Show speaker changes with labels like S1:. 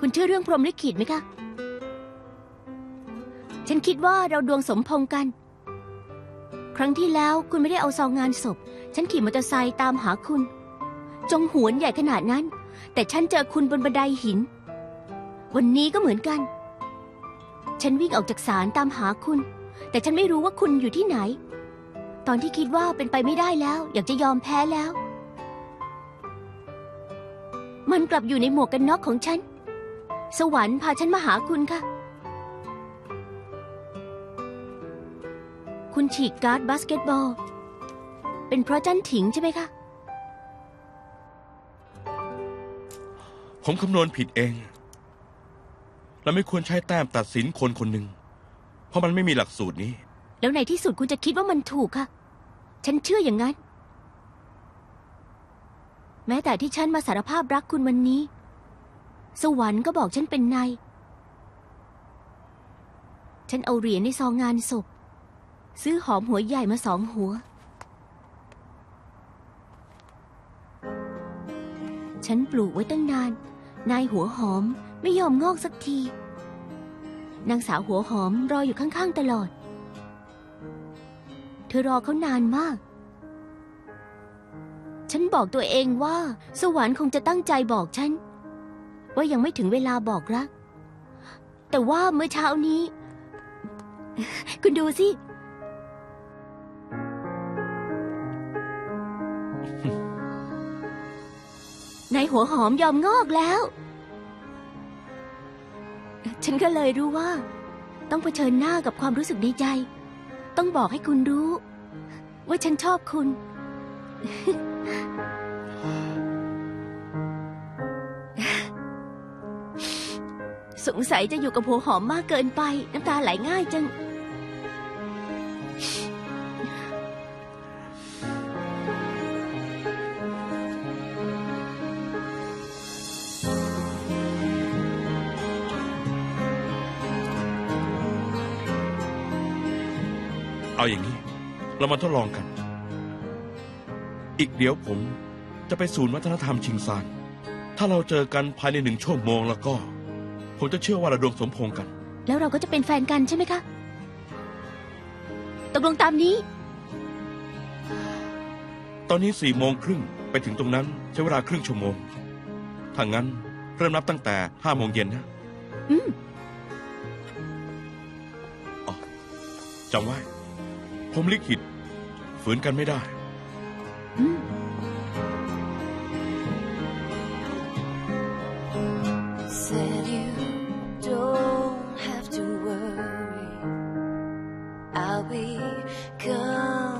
S1: คุณเชื่อเรื่องพรหมลิขิตไหมคะ ฉันคิดว่าเราดวงสมพงษ์กัน ครั้งที่แล้วคุณไม่ได้เอาซองงานศพ ฉันขี่มอเตอร์ไซค์ตามหาคุณ จงหวนใหญ่ขนาดนั้น แต่ฉันเจอคุณบนบันไดหิน วันนี้ก็เหมือนกัน ฉันวิ่งออกจากศาลตามหาคุณ แต่ฉันไม่รู้ว่าคุณอยู่ที่ไหน ตอนที่คิดว่าเป็นไปไม่ได้แล้ว อยากจะยอมแพ้แล้ว มันกลับอยู่ในหมวกกันน็อกของฉัน สวรรค์พาฉันมาหาคุณค่ะ คุณฉีกการ์ดบาสเกตบอล เป็นเพราะจันถิงใช่ไหมคะ
S2: ผมคำนวณผิดเอง เราไม่ควรใช้แต้มตัดสินคนคนหนึ่ง เพราะมันไม่มีหลักสูตรนี้
S1: แล้วในที่สุดคุณจะคิดว่ามันถูกค่ะ ฉันเชื่ออย่างนั้น แม้แต่ที่ฉันมาสารภาพรักคุณวันนี้ สวรรค์ก็บอกฉันเป็นนาย ฉันเอาเหรียญในซองงานศพ ซื้อหอมหัวใหญ่มาสองหัว ฉันปลูกไว้ตั้งนาน นายหัวหอมไม่ยอมงอกสักที นางสาวหัวหอมรออยู่ข้างๆตลอด เธอรอเขานานมาก ฉันบอกตัวเองว่า สวรรค์คงจะตั้งใจบอกฉัน ว่ายังไม่ถึงเวลาบอกรัก แต่ว่าเมื่อเช้านี้ คุณดูสินายหัวหอมยอมงอกแล้ว ฉันก็เลยรู้ว่า ต้องเผชิญหน้ากับความรู้สึกดีใจ ต้องบอกให้คุณรู้ ว่าฉันชอบคุณ สงสัยจะอยู่กับหัวหอมมากเกินไป น้ำตาไหลง่ายจัง
S2: เอาอย่างนี้ เรามาทดลองกัน อีกเดี๋ยวผมจะไปศูนย์วัฒนธรรมชิงซาน ถ้าเราเจอกันภายในหนึ่งชั่วโมงแล้วก็ ผมจะเชื่อว่าเราดวงสมพงษ์กัน
S1: แล้วเราก็จะเป็นแฟนกันใช่ไหมคะ ตกลงตามนี้
S2: ตอนนี้สี่โมงครึ่งไปถึงตรงนั้นใช้เวลาครึ่งชั่วโมง ถ้างั้นเริ่มนับตั้งแต่ห้าโมงเย็นนะ
S1: อืม
S2: อ๋อจำไว้ ผมลิขิตฝืนกันไม่ได้
S1: อืม
S3: 一个。